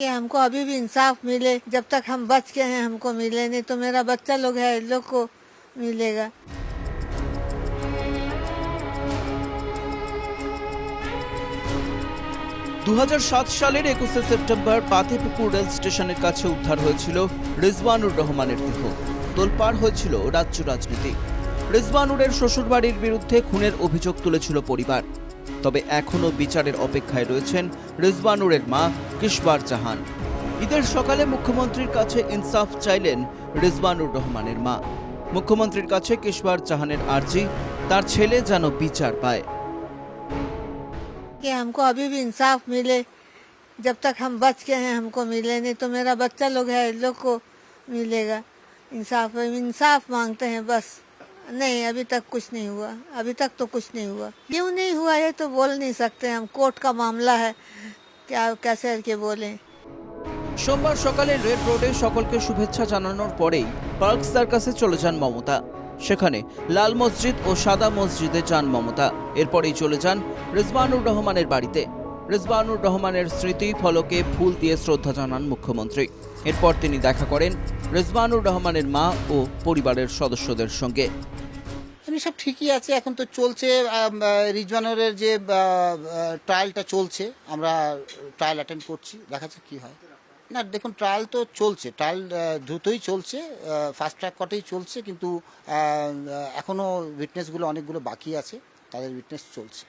कि हमको अभी भी इंसाफ मिले जब तक हम बच के हैं हमको मिले नहीं तो मेरा बच्चा लोग है इन लोग को मिलेगा দু সালের একুশে সেপ্টেম্বর পাতিপুকুর রেল স্টেশনের কাছে উদ্ধার হয়েছিল রিজওয়ানুর রহমানের দেহ তোলপাড় হয়েছিল রাজ্য রাজনীতি রিজওয়ানুরের শ্বশুরবাড়ির বিরুদ্ধে খুনের অভিযোগ তুলেছিল পরিবার তবে এখনও বিচারের অপেক্ষায় রয়েছেন রিজওয়ানুরের মা কিশবার জাহান ঈদের সকালে মুখ্যমন্ত্রীর কাছে ইনসাফ চাইলেন রিজওয়ানুর রহমানের মা মুখ্যমন্ত্রীর কাছে কিশবার জাহানের আর্জি তার ছেলে যেন বিচার পায় कि हमको अभी भी इंसाफ मिले जब तक हम बच के हैं हमको मिले नहीं तो मेरा बच्चा लोग है इन लोग को मिलेगा इंसाफ इंसाफ मांगते हैं बस नहीं अभी तक कुछ नहीं हुआ अभी तक तो कुछ नहीं हुआ क्यों नहीं हुआ ये तो बोल नहीं सकते हम कोर्ट का मामला है क्या कैसे के बोलें সোমবার সকালে রেড রোডে সকলকে শুভেচ্ছা জানানোর পরেই পার্ক সার্কাসে চলে যান মমতা সেখানে লাল মসজিদ ও সাদা মসজিদে যান মমতা এরপরেই চলে যান রিজওয়ানুর রহমানের বাড়িতে রিজওয়ানুর রহমানের স্মৃতি ফলকে ফুল দিয়ে শ্রদ্ধা জানান মুখ্যমন্ত্রী এরপর তিনি দেখা করেন রিজওয়ানুর রহমানের মা ও পরিবারের সদস্যদের সঙ্গে এমনি সব ঠিকই আছে, এখন তো চলছে রিজওয়ানুরের যে ট্রায়ালটা চলছে, আমরা ট্রায়াল অ্যাটেন্ড করছি, দেখা যাচ্ছে কী হয়। না, দেখুন ট্রায়াল তো চলছে ট্রায়াল দ্রুতই চলছে ফার্স্ট ট্র্যাক কটেই চলছে, কিন্তু এখনও উইটনেসগুলো অনেকগুলো বাকি আছে, তাদের উইটনেস চলছে।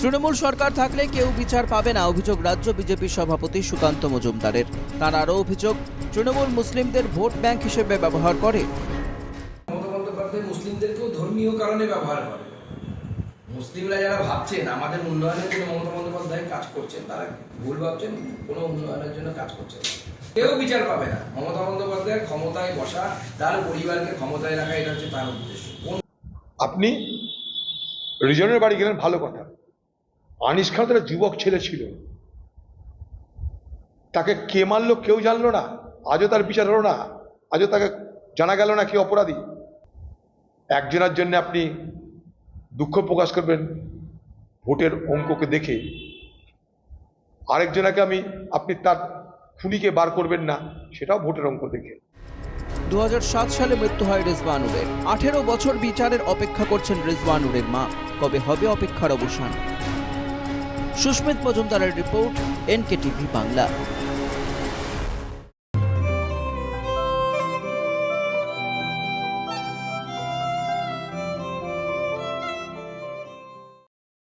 তৃণমূল সরকার থাকলে কেউ বিচার পাবে না, অভিযোগ রাজ্য বিজেপি সভাপতি সুকান্ত মজুমদারের। তার আরও অভিযোগ, তৃণমূল মুসলিমদের ভোট ব্যাংক হিসেবে ব্যবহার করে। মুসলিমদেরকেও ধর্মীয় কারণে ব্যবহার করে। মুসলিমরা যারা ভাবছেন, আমাদের উন্নয়নের জন্য মমতা বন্দ্যোপাধ্যায় কাজ করছেন, তারা ভুল ভাবছেন, কোনো উন্নয়নের জন্য কাজ করছেন। কেউ বিচার পাবে না। মমতা বন্দ্যোপাধ্যায় ক্ষমতায় বসা, তার পরিবারকে ক্ষমতায় রাখা, এটা হচ্ছে তার উদ্দেশ্য। আপনি রিজনের বাড়ি গেলেন, ভালো কথা। আনিস খান তার যুবক ছেলে ছিল। তাকে কে মারলো, কেউ জানলো না। আজও তার বিচার হলো না। আজও তাকে জানা গেল না কি অপরাধী। একজনের জন্য আপনি দুঃখ প্রকাশ করবেন, ভোটের অঙ্ককে দেখে। আরেকজনাকে আমি, আপনি তার খুনিকে বার করবেন না, সেটাও ভোটের অঙ্ক দেখে। দু হাজার সাত সালে মৃত্যু হয় রিজওয়ানুরের আঠেরো বছর বিচারের অপেক্ষা করছেন রিজওয়ানুরের মা। কবে হবে অপেক্ষার অবসান? সুস্মিত মজুমদারের রিপোর্ট এনকে টিভি বাংলা।